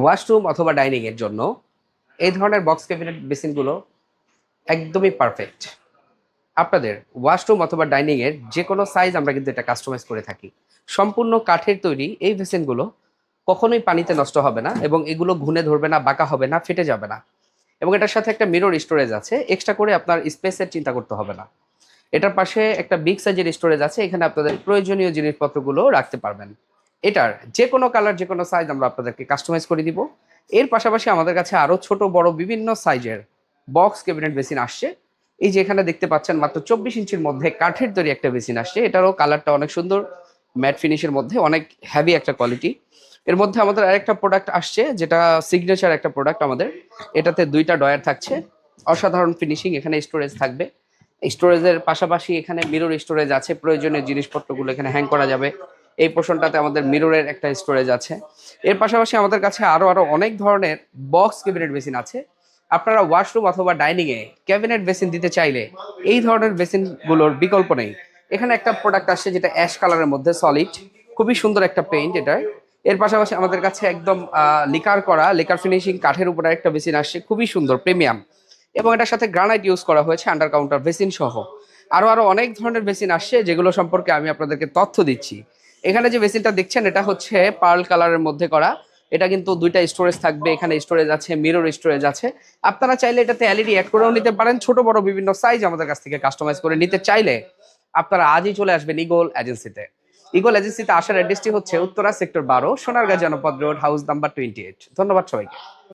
Washroom অথবা dining এর জন্য এই ধরনের বক্স ক্যাবিনেট বেসিনগুলো একদমই পারফেক্ট আপনাদের ওয়াশরুম অথবা ডাইনিং এর যে কোনো সাইজ আমরা কিন্তু এটা কাস্টমাইজ করে থাকি। সম্পূর্ণ কাঠের তৈরি এই বেসিনগুলো কখনোই পানিতে নষ্ট হবে না এবং এগুলো ঘুনে ধরবে না, বাঁকা হবে না, ফেটে যাবে না। এবং এটার সাথে একটা মিরর স্টোরেজ আছে এক্সট্রা করে আপনার স্পেসের চিন্তা করতে হবে না। এটার পাশে একটা বিগ সাইজের স্টোরেজ আছে, এখানে আপনাদের প্রয়োজনীয় জিনিসপত্রগুলো রাখতে পারবেন। এটার যে কোনো কালার যে কোনো সাইজ আমরা আপনাদেরকে কাস্টমাইজ করে দিব। এর পাশাপাশি আমাদের কাছে আরও ছোট, বড় বিভিন্ন সাইজের বক্স ক্যাবিনেট বেসিন আসছে। এই যে এখানে দেখতে পাচ্ছেন মাত্র চব্বিশ ইঞ্চির মধ্যে কাঠের তৈরি একটা বেসিন আসছে। এটারও কালারটা অনেক সুন্দর ম্যাট ফিনিশের মধ্যে, অনেক হ্যাভি একটা কোয়ালিটি এর মধ্যে আমাদের আরেকটা প্রোডাক্ট আসছে, যেটা সিগনেচার একটা প্রোডাক্ট আমাদের। এটাতে দুইটা ডয়ার থাকছে। অসাধারণ ফিনিশিং এখানে স্টোরেজ থাকবে। স্টোরেজের পাশাপাশি এখানে মিরর স্টোরেজ আছে। প্রয়োজনীয় জিনিসপত্রগুলো এখানে হ্যাং করা যাবে। এই পোর্শনটাতে আমাদের মিররের একটা স্টোরেজ আছে। এর পাশাপাশি আমাদের কাছে আরও আরও অনেক ধরনের বক্স ক্যাবিনেট বেসিন আছে। আপনারা ওয়াশরুম অথবা ডাইনিং এ ক্যাবিনেট বেসিন দিতে চাইলে এই ধরনের বেসিনগুলোর বিকল্প নেই। এখানে একটা প্রোডাক্ট আসছে যেটা অ্যাশ কালারের মধ্যে সলিড খুবই সুন্দর একটা পেইন্ট এটা এর পাশাপাশি আমাদের কাছে একদম লিকার করা লিকার ফিনিশিং কাঠের উপরে একটা বেসিন আসছে, খুবই সুন্দর প্রিমিয়াম এবং এটার সাথে গ্রানাইট ইউজ করা হয়েছে আন্ডার কাউন্টার বেসিন সহ। আরও আরও অনেক ধরনের বেসিন আসছে যেগুলো সম্পর্কে আমি আপনাদেরকে তথ্য দিচ্ছি। এখানে যে বেসিনটা দেখছেন, এটা হচ্ছে পার্ল কালারের মধ্যে করা। এটা কিন্তু দুইটা স্টোরেজ থাকবে। এখানে স্টোরেজ আছে মিরর স্টোরেজ আছে। আপনারা চাইলে এটাতে এলইডি অ্যাড করেও নিতে পারেন। ছোট, বড়, বিভিন্ন সাইজ আমাদের কাছ থেকে কাস্টমাইজ করে নিতে চাইলে আপনারা আজই চলে আসবেন ইগোল এজেন্সিতে ইগোল এজেন্সিতে আসার অ্যাড্রেসটি হচ্ছে উত্তরা সেক্টর বারো, Sonargaon Janapad road house number twenty eight ধন্যবাদ সবাইকে।